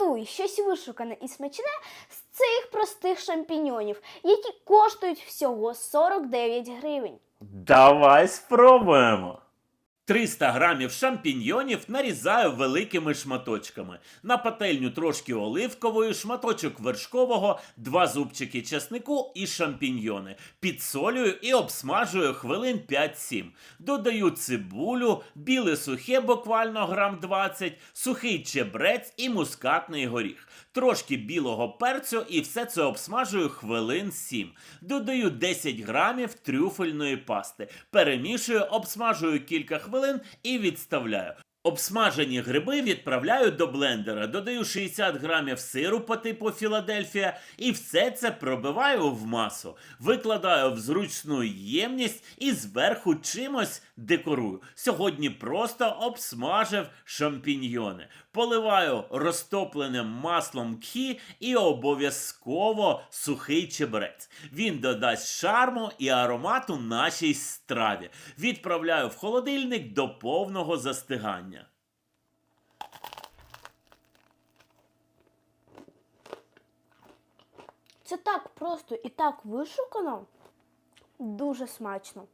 Приготуй щось вишукане і смачне з цих простих шампіньонів, які коштують всього 49 гривень. Давай спробуємо. 300 грамів шампіньйонів нарізаю великими шматочками. На пательню трошки оливкової, шматочок вершкового, два зубчики чеснику і шампіньйони. Підсолюю і обсмажую хвилин 5-7. Додаю цибулю, біле сухе буквально грам 20, сухий чебрець і мускатний горіх. Трошки білого перцю і все це обсмажую хвилин 7. Додаю 10 грамів трюфельної пасти. Перемішую, обсмажую кілька хвилин і відставляю. Обсмажені гриби відправляю до блендера, додаю 60 грамів сиру по типу Філадельфія і все це пробиваю в масу. Викладаю в зручну ємність і зверху чимось декорую. Сьогодні просто обсмажив шампіньйони. Поливаю розтопленим маслом кхі і обов'язково сухий чебрець. Він додасть шарму і аромату нашій страві. Відправляю в холодильник до повного застигання. Це так просто і так вишукано. Дуже смачно.